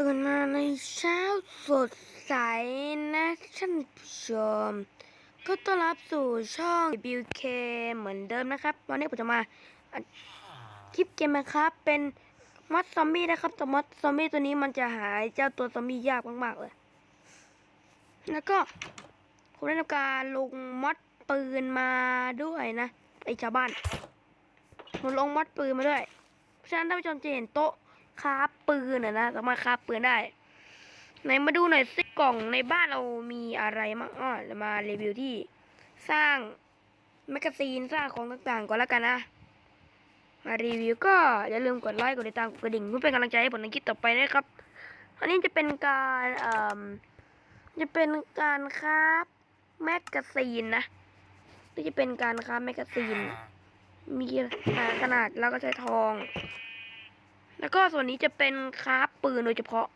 ตื่นมาในเช้าสดใสนะท่านผู้ชม ก็ต้อนรับสู่ช่อง BK เหมือนเดิมนะครับ วันนี้ผมจะมาคลิปเกมนะครับ เป็นมอดซอมบี้นะครับแต่มอดซอมบี้ตัวนี้มันจะหายเจ้าตัวซอมบี้ยากมาก ๆ เลย แล้วก็ผมได้ทำการลงมอดปืนมาด้วยนะไอชาวบ้านผมลงมอดปืนมาด้วยเพราะฉะนั้นท่านผู้ชมจะเห็นโต๊ะครา ปืนนะนะสามารถคาปืนได้ไหนมาดูหน่อยสิกล่องในบ้านเรามีอะไรบ้างอ้อามารีวิวที่สร้างแมกกาซีนสร้างของต่างๆก่อนแล้วกันนะมารีวิวก็อย่าลืมกดไลค์กดติดตามกดกระดิ่งเพื่อเป็นกำลังใจให้ผมในคลิปต่อไปนะครับอันนี้จะเป็นการเอ่อจะเป็นการคราฟแมกกาซีนนะนี่จะเป็นการคราฟแมกกาซีนมีขนาดแล้วก็ใช้ทอง แล้วก็ส่วนนี้จะเป็นคราฟปืนโดยเฉพาะ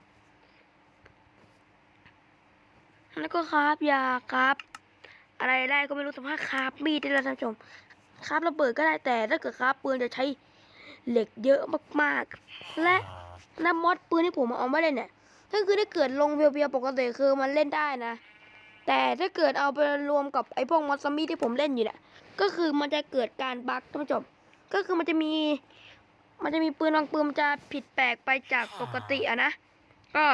แล้วก็คราฟยาคราฟอะไรได้ก็ไม่รู้สามารถคราฟมีดได้แล้วท่านผู้ชมคราฟระเบิดก็ได้แต่ถ้าเกิดคราฟปืนจะใช้เหล็กเยอะมากๆ และน้ำมอดปืนที่ผมเอามาเล่นเนี่ยถ้าคือถ้าเกิดลงเพียวๆปกติคือมันเล่นได้นะ แต่ถ้าเกิดเอาไปรวมกับไอ้พวกมอสซัมบี้ที่ผมเล่นอยู่เนี่ยก็คือมันจะเกิดการบั๊กท่านผู้ชมก็คือมันจะมี มันจะมีปืนบางปืนมันจะผิดแปลกไปจากปกติอะนะ ก็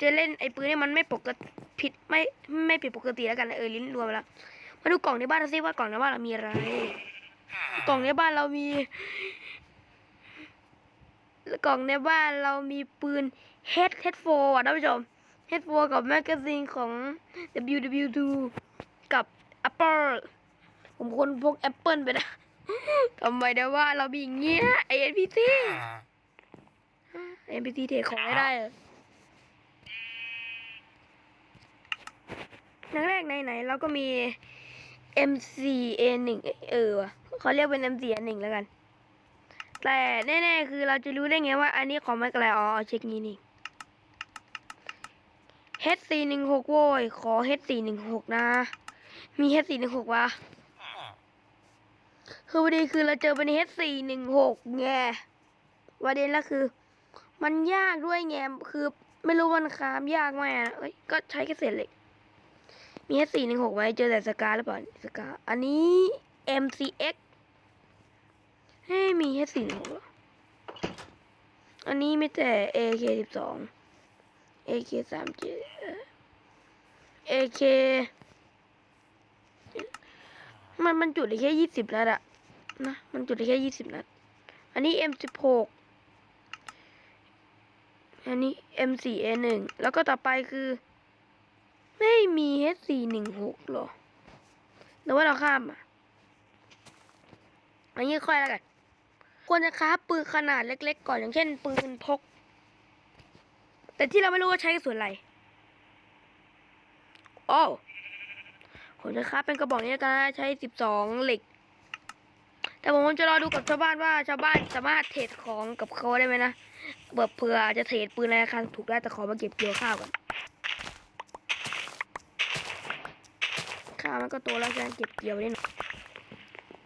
จะเล่นไอ้ปืนนี่มันไม่ปกติผิดไม่ไม่ผิดปกติแล้วกันเออลิ้นรวมแล้ว มาดูกล่องในบ้านเราสิว่ากล่องในบ้านเรามีอะไร กล่องในบ้านเรามีกล่องในบ้านเรามีปืน H H4 อะท่านผู้ชม H4 กับแมกกาซีนของ WW2 กับ Apple ผมคนพก Apple ไปนะ ทำไมได้ว่าเรามีอย่างเงี้ยไอ NPC NPC เทของไม่ได้เหรอนังแรกไหนๆเราก็มี MCA1 เออว่ะเขาเรียกเป็น MCA1 แล้วกัน แต่แน่ๆคือเราจะรู้ได้ไงว่าอันนี้ของมันอะไรอ๋อเช็คงี้นี่ H416 โว้ยขอ H416 นะ มี H416 วะ คือประเด็นคือเราเจอเป็น H416 ไงประเด็นแล้วคือ มันยากด้วยไงคือไม่รู้มันคามยากไหมอะเอ้ยก็ใช้แค่เศษเหล็ก มี H416 ไว้เจอแต่สกาหรือเปล่าสกาอันนี้ MCX ให้มี H416 เหรออันนี้ไม่แต่ AK12 AK37 เอ่อ AK มันมันจุดได้แค่ยี่สิบนัดอะนะมันจุดได้แค่ยี่สิบนัด อันนี้ M16 อันนี้ M4A1 แล้วก็ต่อไปคือ ไม่มี H416 หรอหรือว่าเราข้ามอะ อันนี้ค่อยแล้วกัน ควรจะค้าปืนขนาดเล็กๆ ก่อนอย่างเช่น ปืนพก แต่ที่เราไม่รู้ว่าใช้กระสุนอะไร โอ้ ผมจะค้าเป็นกระบอกนี้กันนะใช้สิบสองเหล็ก แต่ผมจะรอดูกับชาวบ้านว่าชาวบ้านสามารถเทรดของกับเขาได้ไหมนะเบิดเผื่อจะเทรดปืนในราคาถูกได้แต่ขอมาเก็บเกี่ยวข้าวก่อนข้าวมันก็โตแล้วการเก็บเกี่ยวนิดหน่อย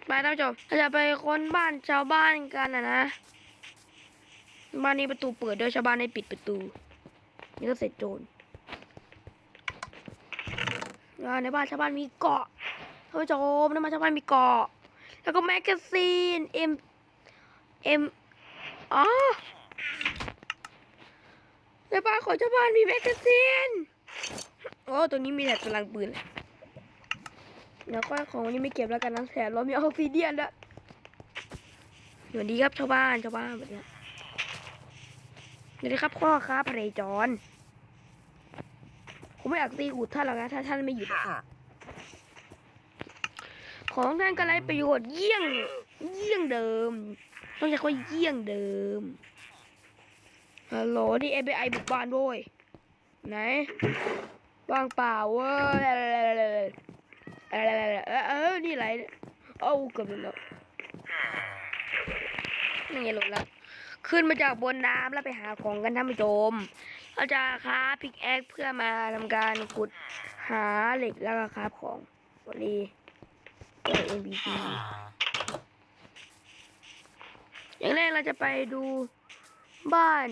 ไปท่านผู้ชมเราจะไปค้นบ้านชาวบ้านกันนะนะบ้านนี้ประตูเปิดด้วยชาวบ้านให้ปิดประตู นี่ก็เสร็จโจร ในบ้านชาวบ้านมีเกาะท่านผู้ชมในบ้านชาวบ้านมีเกาะ แล้วก็แมกกาซีนเอ็มเอ็มอ๋อในบ้านของชาวบ้านมีแมกกาซีนโอ้ตรงนี้มีแต่กำลังปืนเลยเดี๋ยวก็ของวันนี้ไม่เก็บแล้วกันนะแถมเรามีออกซิเดียนด้วยสวัสดีครับชาวบ้านชาวบ้านแบบนี้สวัสดีครับพ่อครับพระเรจร ผมไม่อยากตีหูท่านหรอกนะถ้าท่านไม่หยุดของท่านก็ไรประโยชน์เยี่ยง เยี่ยงเดิม ต้องใช้คำว่าเยี่ยงเดิมฮัลโหลนี่ FBI บุกบ้านด้วยไหนว่างเปล่าเว้ยเออเออนี่อะไรเนี่ยเอ้าเกือบหลุดแล้วนี่ไงหลุดแล้วขึ้นมาจากบนน้ำแล้วไปหาของกันท่านผู้ชม เราจะค้าพิกแอคเพื่อมาทำการขุดหาเหล็กแล้วก็ค้าของวันนี้เปิด NPC อย่างแรกเราจะไปดูบ้าน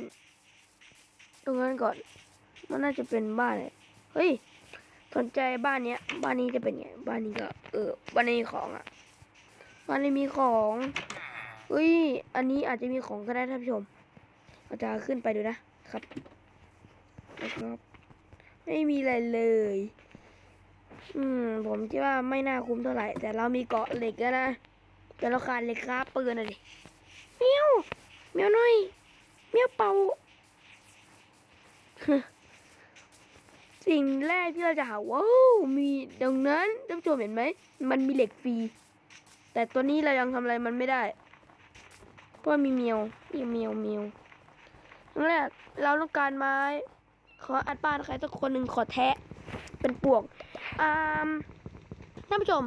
ตรงนั้นก่อน มันน่าจะเป็นบ้านเลยเฮ้ยสนใจบ้านเนี้ย บ้านนี้จะเป็นไง บ้านนี้ก็ เออ บ้านนี้มีของอะ บ้านนี้มีของเฮ้ย อันนี้อาจจะมีของก็ได้ท่านผู้ชมเราจะขึ้นไปดูนะครับ นะครับ ไม่มีอะไรเลย อืม ผมคิดว่าไม่น่าคุ้มเท่าไหร่ แต่เรามีเกาะเหล็กแล้วนะ แต่เราขาดเหล็กครับปืนอะดิเมียวเมียวหน่อยเมียวเป่าสิ่งแรกที่เราจะหาว้าวมีดังนั้นท่านผู้ชมเห็นไหม มันมีเหล็กฟรี แต่ตัวนี้เรายังทำอะไรมันไม่ได้ เพราะมีเมียวมีเมียวเมียวครั้งแรกเราต้องการไม้ ขออัดบ้านใครสักคนหนึ่งขอแทะ เป็นปวกอ่าท่านผู้ชม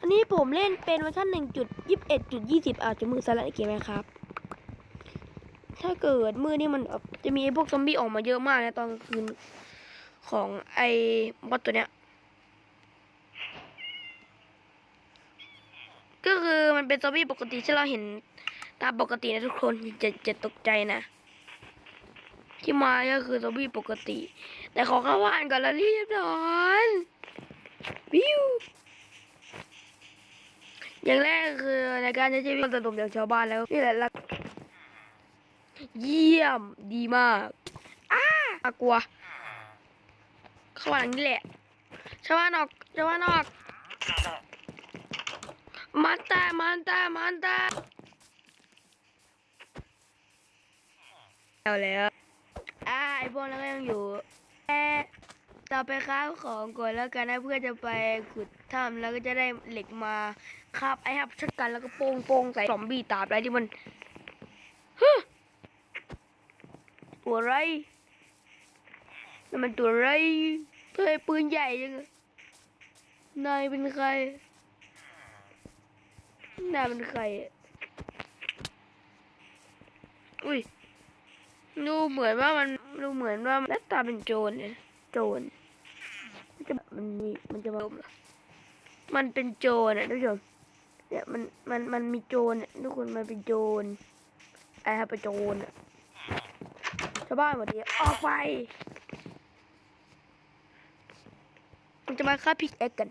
อันนี้ผมเล่นเป็นเวอร์ชันหนึ่งจุดยี่สิบเอ็ดจุดยี่สิบอาจจะมือสลัดเกมไหมครับ ถ้าเกิดมือนี่มันแบบจะมีพวกซอมบี้ออกมาเยอะมากนะตอนกลางคืนของไอ้บอสตัวเนี้ย ก็คือมันเป็นซอมบี้ปกติที่เราเห็นตามปกตินะทุกคนจะจะตกใจนะ ที่มาก็คือซอมบี้ปกติ แต่ขอเข้าบ้านก่อนแล้วรีบนอนวิวอย่างแรกคือในการใช้ชีวิตสนุกอย่างชาวบ้านแล้วนี่แหละลักเยี่ยมดีมากอ้าน่ากลัวเข้าบ้านหลังนี้แหละชาวบ้านออกชาวบ้านออกมันตายมันตายมันตายเอาแล้ว อ่าไอพวกนั้นก็ยังอยู่แต่ต่อไปค้าของก่อนแล้วกันนะเพื่อจะไปขุดถ้ำแล้วก็จะได้เหล็กมาคาบไอ้ฮับชักกันแล้วก็โป้งโป้งใส่ซอมบี้ตาบอะไรที่มันฮึตัวอะไรนั่นมันตัวอะไรเธอปืนใหญ่จังนายเป็นใครนายเป็นใครอุ้ยดูเหมือนว่ามัน ดูเหมือนว่าหน้าตาเป็นโจรเนี่ยโจรมันจะมันมีมันจะมามเหรอมันเป็นโจรอะท่านเนี่ยมันมันมันมีโจรอะทุกคนมันเป็นโจรไอ้ครับเป็นโจรอะชาวบ้านหมดทีออกไปมันจะมาฆ่าพิกแอคกัน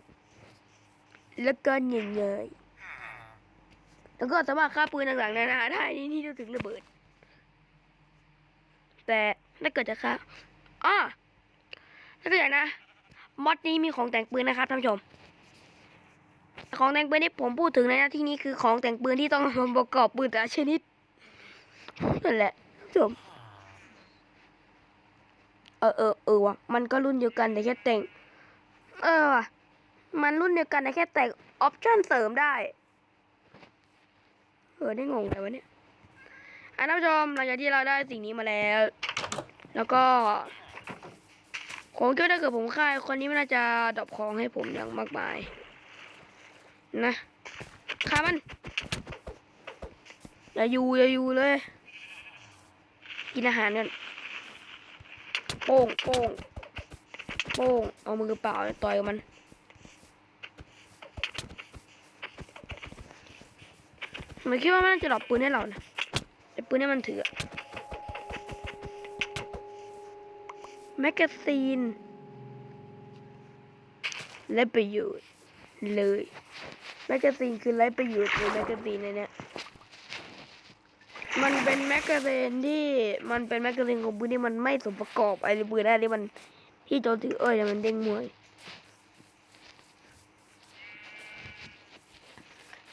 แล้วก็เหนื่อยๆแล้วก็สามารถฆ่าปืนต่างๆนานาได้นี่นี่ถึงระเบิด แต่ ถ้าเกิดจะฆ่าอ้อถ้าเกิดนะมอดนี้มีของแต่งปืนนะครับท่านผู้ชม ของแต่งปืนที่ผมพูดถึงในหน้าที่นี้คือของแต่งปืนที่ต้องมาประกอบปืนแต่ชนิดนั่นแหละท่านผู้ชมเออเออเออว่ะมันก็รุ่นเดียวกันแต่แค่แต่ง เออว่ะมันรุ่นเดียวกันแต่แค่แต่งออปชั่นเสริมได้ เออได้งงไปวะเนี่ยอะท่านผู้ชมหลังจากที่เราได้สิ่งนี้มาแล้ว แล้วก็ผมคิดว่าถ้าเกิดผมฆ่าคนนี้มันน่าจะดรอปของให้ผมอย่างมากมาย นะฆ่ามัน อย่าอยู่อย่าอยู่เลย กินอาหารกันโป้งโป้งโป้งเอามือเปล่าต่อยกับมันมันคิดว่ามันจะดรอปปืนให้เรานะแต่ปืนให้มันถือ แมกกาซีน และประโยชน์เลยแมกกาซีนคือไรประโยชน์เลยแมกกาซีนในเนี้ยมันเป็นแมกกาซีนที่มันเป็นแมกกาซีนของปืนที่มันไม่สมประกอบไอ้ปืนอะไรที่มันที่โจถือเอ้ยมันเด้งมวย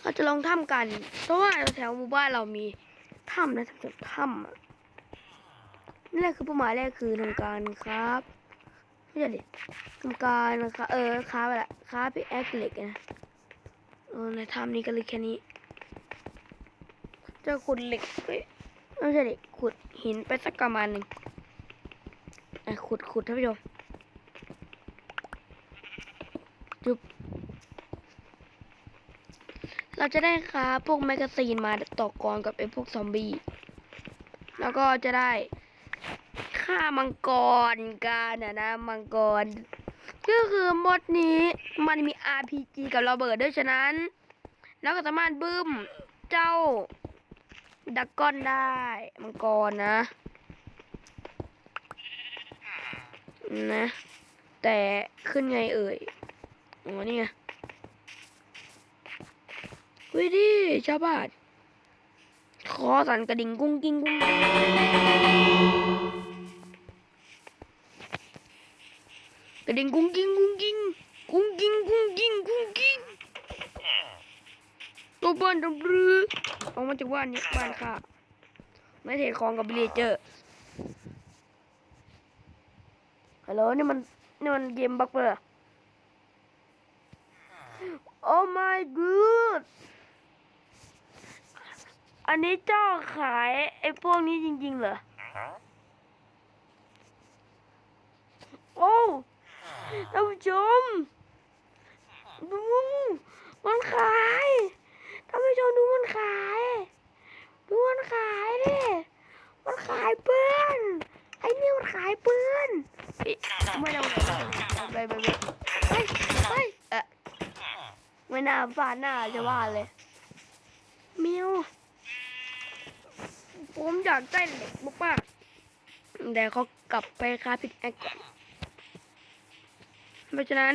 เราจะลองถ้ำกัน เพราะว่าแถวหมู่บ้านเรามีถ้ำนะท่านผู้ชมถ้ำอะ นี่แหละคือเป้าหมายแรกคือทำการครับไม่ใช่ดิทำการนะคะเออค้าไปละค้าไปแอคเหล็กนะเออในถ้ำนี้ก็เลยแค่นี้ จะขุดเหล็กเอ้ยไม่ใช่ดิขุดหินไปสักประมาณหนึ่งอะขุดขุดท่านผู้ชมจุบเราจะได้ค้าพวกแมกกาซีนมาต่อกรกับไอ้พวกซอมบี้แล้วก็จะได้ ฆ่ามังกรกันนะนะมังกรก็คือมดนี้มันมี RPG กับระเบิดด้วยฉะนั้น แล้วก็สามารถบึ้มเจ้าดักก้อนได้ มังกรนะนะ แต่ขึ้นไงเอ่ยอ๋อนี่ไงเฮ้ยดิชาวบ้านคอสั่นกระดิ่งกุ้งกิ้งกุ้งกิ้งก ระดิ่งกุ้งกิ้งกุ้งกิ้งกุ้งกิ้งกุ้งกิ้งกุ้งกิ้งตัวบ้านตำรือออกมาจากบ้านนี้บ้านข้าไม่เทของกับบิลเลเจอร์ฮัลโหลนี่มันนี่มันเกมบักเปอร์ Oh my god อันนี้เจ้าขายไอ้พวกนี้จริงๆเหรอ โอ้ ท่านผู้ชมดูมันขายท่านผู้ชมดูมันขายดูมันขายดิมันขายเปืนไอ้นี่มันขายเปืนเอ๊ะไม่ได้ไม่ได้ไปไปไปไปเอะไม่น่าฟาดหน้าจะว่าเลยมียวผมอยากได้เหล็กมากๆแต่เขากลับไปคาพิกแอคก่อน เพราะฉะนั้น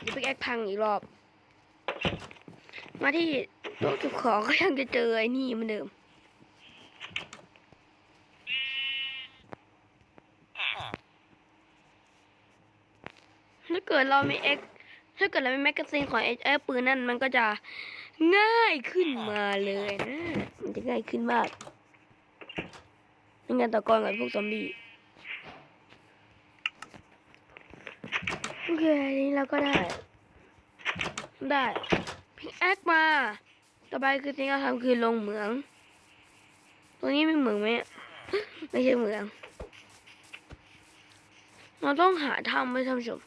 เดี๋ยวพิกแอคพังอีกรอบ มาที่โต๊ะเก็บของก็ยังจะเจอไอ้นี่เหมือนเดิมถ้าเกิดเรามีเอ็กถ้าเกิดเรามีแมกกาซีนของไอ้ไอ้ปืนนั่นมันก็จะง่ายขึ้นมาเลยนะ มันจะง่ายขึ้นมากในงานต่อกรกับพวกซอมบี้ อเคอันนี้เราก็ได้ ได้พิกแอคมา ต่อไปคือสิ่งที่เราทำคือลงเหมือง ตัวนี้ไม่เหมืองไหมไม่ใช่เหมือง เราต้องหาถ้ำไว้ท่านผู้ชม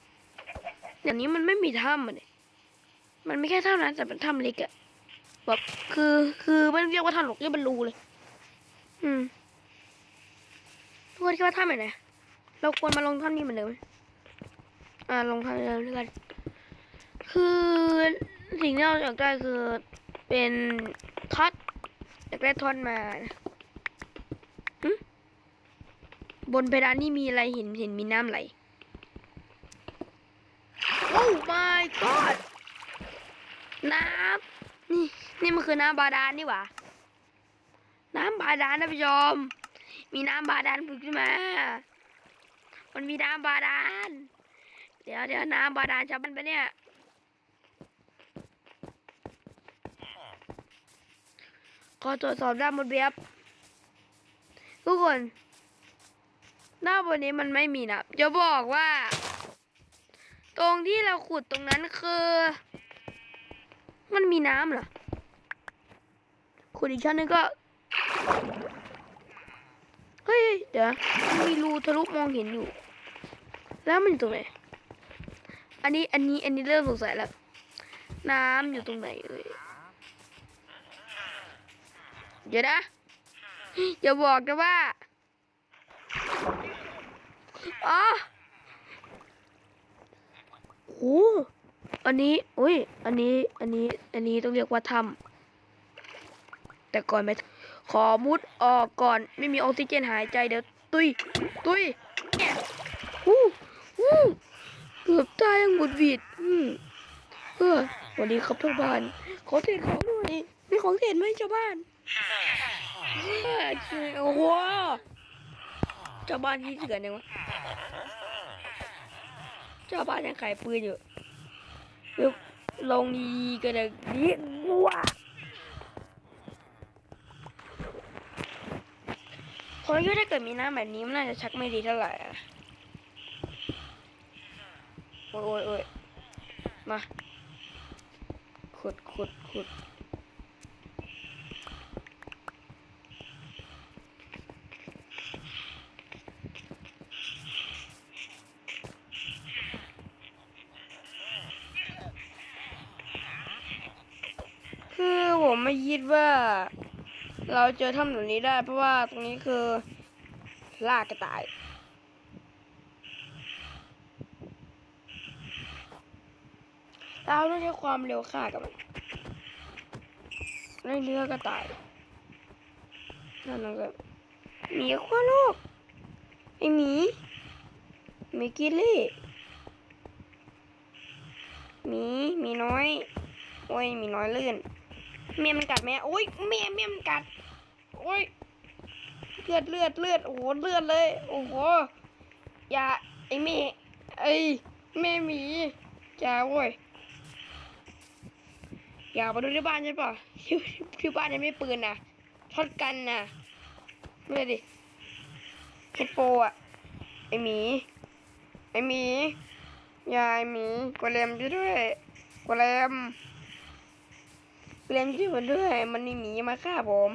เดี๋ยวนี้มันไม่มีถ้ำมันเลยมันไม่แค่ถ้ำนั้นแต่เป็นถ้ำเล็กอะแบบคือคือไม่เรียกว่าถ้ำหรอกเรียกเป็นรูเลย อืมทุกคนคิดว่าถ้ำไหนเราควรมาลงถ้ำนี้เหมือนเดิมไหม อ่าลงถ้ำเดิมด้วยกันคือสิ่งที่เราอยากได้คือเป็นท็อตอยากได้ท็อตมาบนเพดานนี่มีอะไรเห็นเห็นมีน้ำไหลโอ้ my god น้ำนี่นี่มันคือน้ำบาดาลนี่หว่า น้ำบาดาลนะผู้ชมมีน้ำบาดาลผุดขึ้นมา มันมีน้ำบาดาล เดี๋ยวเดี๋ยวน้ำบาดาลจะมันไปเนี่ย ขอตรวจสอบด้านบนเว็บทุกคนด้านบนนี้มันไม่มีนะจะบอกว่า ตรงที่เราขุดตรงนั้นคือ มันมีน้ำเหรอ ขุดอีกชั้นนึงก็ เฮ้ย เดี๋ยว มีรูทะลุมองเห็นอยู่ แล้วมันอยู่ตรงไหน อันนี้อันนี้อันนี้เริ่มสงสัยแล้ว น้ำอยู่ตรงไหนเอ่ยเดี๋ยวนะอย่าบอกนะว่าอ๋อโอ้อันนี้อุ้ย อันนี้ อันนี้ อันนี้ต้องเรียกว่าถ้ำแต่ก่อนไหมขอมุดออกก่อน ไม่มีออกซิเจนหายใจเดี๋ยว ตุย ตุยอู้อู้ เกือบตายยังหมดวีดอืมเออวัสดีครับทุกบ้าน ขอเทรดของหน่อยมีของเทรดไหมชาวบ้านโอ้โหชาวบ้านที่เถื่อนยังวะชาวบ้านยังขายปืนอยู่เดี๋ยวลงดีกันเลยเรียกว่าเพราะว่าถ้าเกิดมีน้ำแบบนี้มันน่าจะชักไม่ดีเท่าไหร่ อะโอ้ยโอ้ยโอ้ยมาขุดขุดขุดคือผมไม่คิดว่า เราเจอถ้ำแบบนี้ได้ เพราะว่าตรงนี้คือล่ากระต่าย เราต้องใช้ความเร็วฆ่ากับมันในเนื้อกระต่ายนั่นมันก็หมีขั้วโลกไอหมีมีกิลลี่หมีหมีน้อยโอ้ยหมีน้อยลื่นเมียมันกัดไหมโอ้ยเมียเมียมันกัดโอ้ยเลือดเลือดเลือดโอ้โหเลือดเลย โอ้โหอย่าไอเมียไอแม่หมีอย่าโว้ย อย่ามาดูที่บ้านใช่ปะที่ที่บ้านยังไม่ปืนนะช็อตกันนะไม่เลยดิเฮดโฟอะไอหมีไอหมีอยาไอหมีกวเลมช่วยด้วยกวเลมกวเลมช่วยผมด้วย มันมีหมีมาฆ่าผม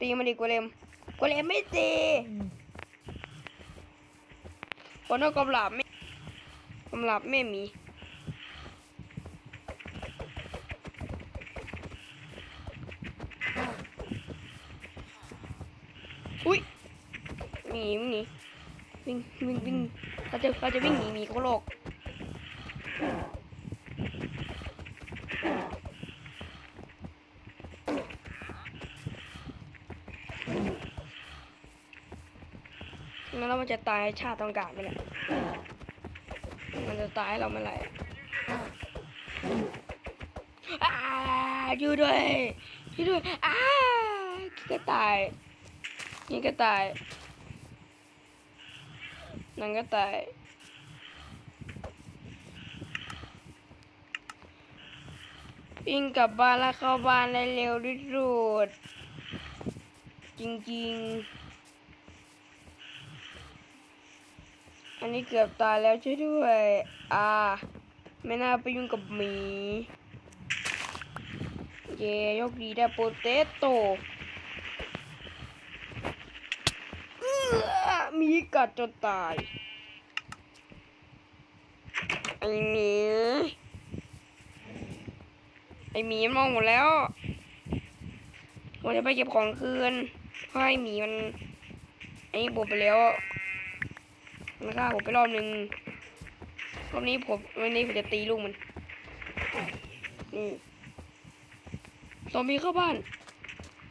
ตีมันดิกวเลมกวเลมไม่ตีคนเอากำลับไม่ กำลับแม่มีอุ้ยหนีหนีวิ่งวิ่งวิ่งเขาจะเขาจะวิ่งหนีหมีเขาโลกแล้วมันจะตายชาติต้องการไปแหละ จะตายเราเมื่อไหร่อยู่ด้วยอยู่ด้วยอ้าก็ตาย นี่ก็ตายนั่นก็ตายวิ่งกลับบ้านแล้วเข้าบ้านได้เร็วที่สุดจริงๆ อันนี้เกือบตายแล้วช่วยด้วย อ่า ไม่น่าไปยุ่งกับหมี เย่ยกดีได้โปเตโต้มีกัดจนตายไอหมีไอหมีมันมองหมดแล้ววันจะไปเก็บของคืนเพราะไอหมีมันไอ้นี่ผมไปแล้ว มันฆ่าผมไปรอบหนึ่งรอบนี้ผมวันนี้ผมจะตีลูกมันนี่ซอมบี้เข้าบ้าน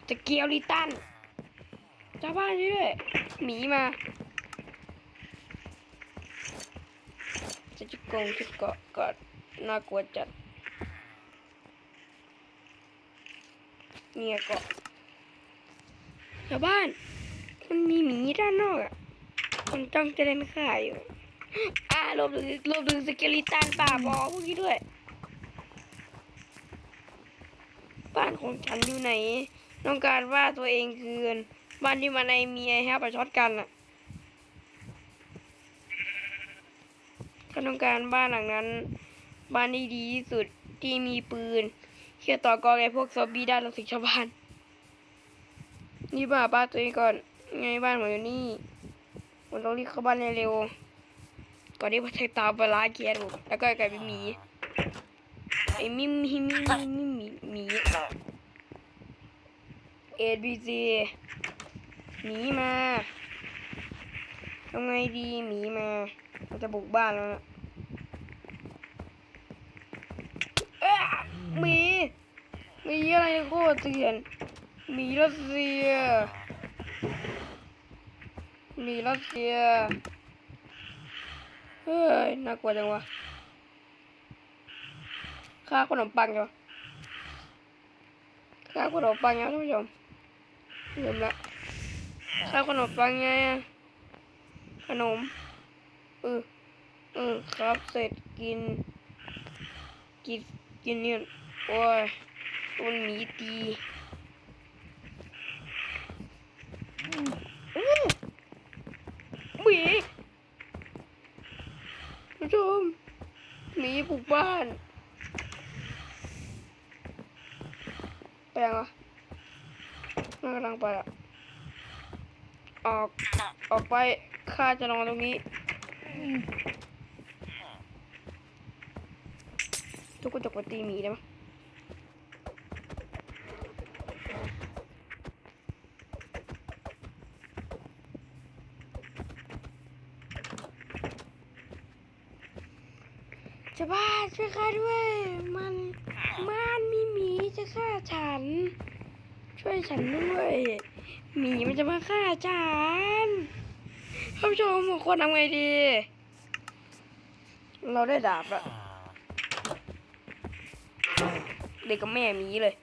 จะเกียวลิตันชาวบ้านช่ด้วยหมีมาจะจุกกงจุกเกาะก็น่ากลัวจัดเนี่ยเกาะชาวบ้านมันมีหมีด้านนอกอะ มันจ้องจะเล่นข่าอยู่อ่าลบดึงลบดึงสเกลิตันป่าบอพวกนี้ด้วย บ้านของฉันอยู่ไหน ต้องการว่าตัวเองคืน บ้านที่มันในมีไอ้แฮปประชดกันอะฉันต้องการบ้านหลังนั้น บ้านที่ดีที่สุดที่มีปืนเขี่ยต่อกองไอ้พวกซอมบี้ได้เราสิชาวบ้าน นี่บ้าบ้านตัวเองก่อน ไงบ้านผมอยู่นี่ ผมต้องรีบเข้าบ้านเร็ว ก่อนที่มันจะตามไปล่าเกียร์ผมแล้วก็กลายเป็นหมีไอ้มิมมิมมิมมิมมิมีเอ็ดบีซีหมีมาทำไงดีหมีมามันจะบุกบ้านแล้วนะเอ้อหมีหมีอะไรโคตรเถื่อนหมีรัสเซีย มีรัสเซีย เฮ้ย น่ากลัวจังวะค่าขนมปังจ้ะค่าขนมปังยังท่านผู้ชมลืมละข้าขนมปังไงขนมเออเออครับเสร็จกิน กินกินเนี่ยโอ้ยโดนหมีตีอู้ หมีผู้ชมหมีปลูกบ้านแปลงเหรอน่ากำลังไปอะออก ออกไปข้าจะนอนตรงนี้ทุกกระจกมาตีหมีได้ไหม จะบ้าช่วยข้าด้วย มันมันมีหมีจะฆ่าฉัน ช่วยฉันด้วยหมีมันจะมาฆ่าฉันท่านผู้ชมควรทำไงดี เราได้ดาบแล้วเด็กกับแม่หมีเลย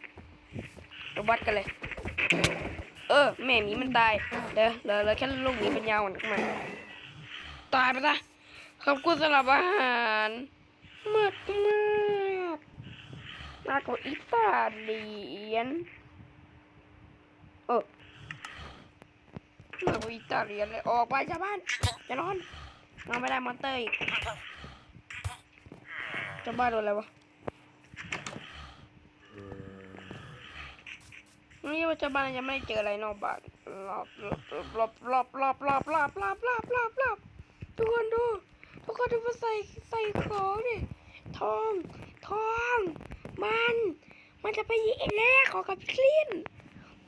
เราวัดกันเลย เออ แม่หมีมันตายเดี๋ยวเหลือเลือแค่ลูกหมีเป็นยาวมันมาตายไปซะขอบคุณสำหรับอาหารากมากมากกว่าอิตาเลียนเออมากกว่าอิตาเลียนเลยออกไปชาวบ้านจะนอนนอนไม่ได้มอนเตอร์อีกชาวบ้านโดนอะไรวะนี่ว่าชาวบ้านยังไม่เจออะไรนอกบ้านรอบรอบรอบรอบรอบรอบรอบรอบรอบรอบทุกคนดูทุกคนดูมาใส่ใส่ของดิ ทอง ทอง มัน มันจะไปยิงแน่ขอกับคลีน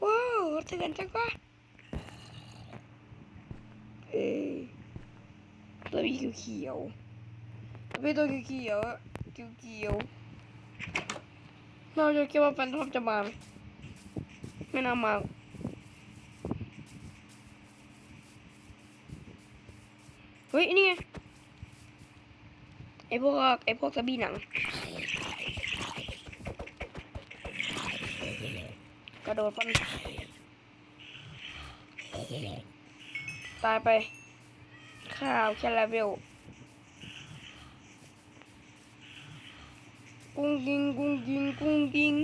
ว้าวเถื่อนจังวะเอ้ยตัวมีเขียวๆตัวมีตัวเขียวๆอะเขียวๆเราจะคิดว่าแฟนทอมจะมาไหมไม่น่ามาเฮ้ยนี่ไง ไอพวกไอพวกซอมบี้หนัง กระโดดฟันตายไป ข้าวแคลาเบลกุ้งกิงกุ้งกิงกุ้งกิง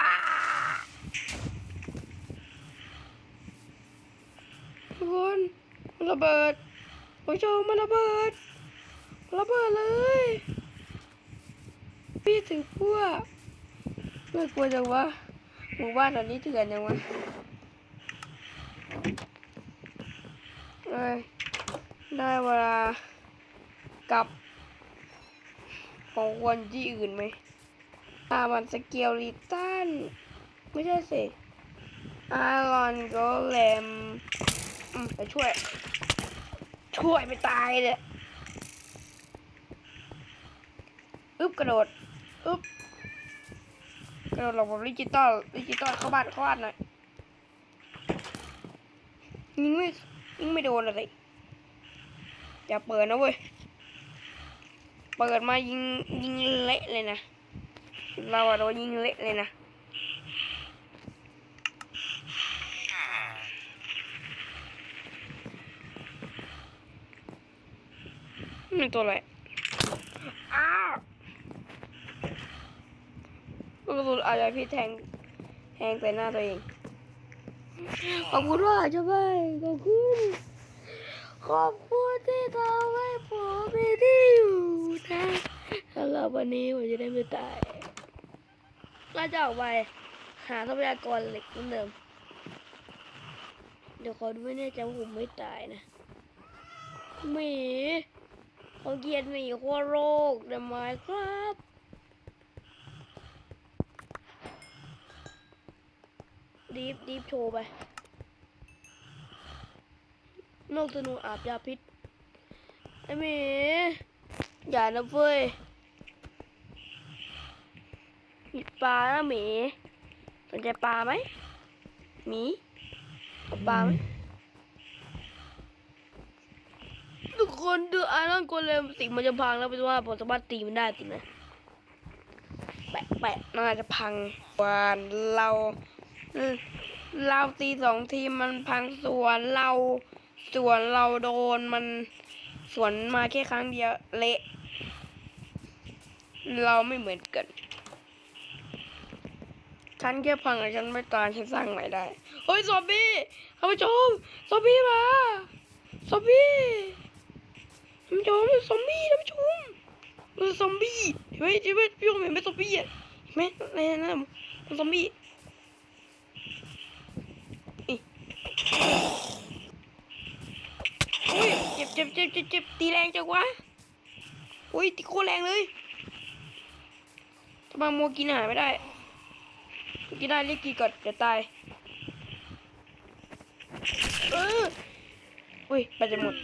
อ้าทุกคนระเบิด โอ้ยโจมันระเบิดระเบิดเลย พี่ถือพวกไม่กลัวจังวะหมู่บ้านตอนนี้เถื่อนจังวะเอ้ยได้เวลากลับของคนที่อื่นไหมตามันสเกลลิตันไม่ใช่สิอารอนโกเลมอืมไปช่วย ช่วยไม่ตายเลยอึ๊บกระโดดอึ๊บกระโดดลบแบบดิจิตอลดิจิตอลเข้าบ้านเข้าบ้านหน่อยยิงไม่ยิงไม่โดนอะไรอย่าเปิดนะเว้ยเปิดมายิงยิงเละเลยนะเราอะโดนยิงเละเลยนะ นี่ตัวอะไรอ้าวลูกกระสุนอาจจะพี่แทง แทงใส่หน้าตัวเอง ขอบคุณว่าจะไปขอบคุณ ขอบคุณที่ทำให้ผมมีที่อยู่นะสำหรับวันนี้ผมจะได้ไม่ตายก็จะออกไปหาทรัพยากรเหล็กเหมือนเดิม เดี๋ยวขอดูไม่แน่ใจว่าผมไม่ตายนะหมี เขาเกียดหมีขั้วโรคเดี๋ยวมาครับดีฟดีฟโชว์ไป นกธนูอาบยาพิษไอ้หมีอย่านะเฟ้ยมีปลานะหมีสนใจปลาไหมหมีปลาไหม ทุกคนดูไอรอนโกเลมสิมันจะพังแล้วเป็นว่าผมสามารถตีมันได้สินะแปะแปะน่าจะพังส่วนเราเราตีสองทีมันพังส่วนเราส่วนเราโดนมันส่วนมาแค่ครั้งเดียวเละ เราไม่เหมือนกันฉันแค่พังแต่ฉันไม่ตายฉันสร้างใหม่ได้ เฮ้ยซอมบี้ท่านผู้ชมซอมบี้มาซอมบี้ ท่านผู้ชมซอมบี้ท่านผู้ชมเออซอมบี้เห็นไหมเห็นไหมพี่ผมเห็นไหมซอมบี้อะเห็นไหมในนั้นน่ะมันซอมบี้อีอุ้ยเจ็บเจ็บเจ็บเจ็บเจ็บตีแรงจังวะอุ้ยตีโคตรแรงเลยทำไมโมกินหารไม่ได้กินได้รีบกินก่อนเดี๋ยวตายเอออุ้ยไปจะหมด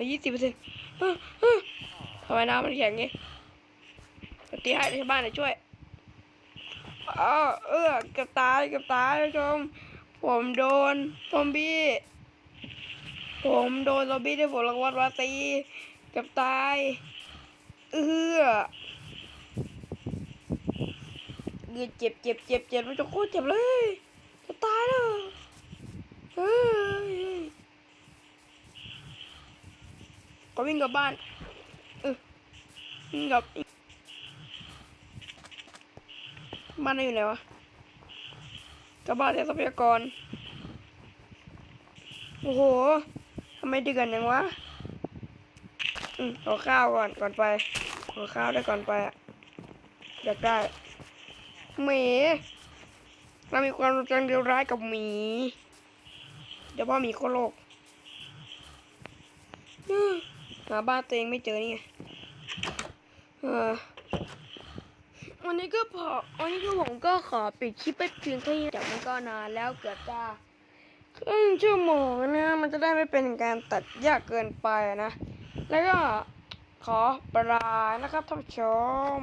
ลือยี่สิบเปอร์เซ็นต์ทำไมน้ำมันแข็งงี้ปฏิหารชาวบ้านหน่อยช่วยอ้าวเออกับตายกับตายท่านผู้ชม ผมโดนซอมบี้ ผมโดนซอมบี้ได้ผลรางวัลวาตีกับตาย เออเจ็บเจ็บเจ็บเจ็บเจ็บมันจะโคตรเจ็บเลย จะตายแล้วเฮ้ย ก็วิ่งกลับบ้านเออวิ่งกลับบ้านอยู่ไหนวะกลับบ้านเสียทรัพยากร โอ้โหทำไมเดือดอย่างวะอืมขอข้าวก่อนก่อนไปขอข้าวได้ก่อนไปอะอยากได้หมีเรามีความรู้จักเดียวร้ายกับหมี เดี๋ยวพ่อหมีโคโลก หาบ้านตัวเองไม่เจอนี่ไงเออวันนี้ก็พอวันนี้ก็ผมก็ขอปิดคลิปไปเพียงแค่นี้จากมันก็นานแล้วเกือบจะครึ่งชั่วโมงนะมันจะได้ไม่เป็นการตัดยากเกินไปนะ แล้วก็ขอปลานะครับท่านผู้ชม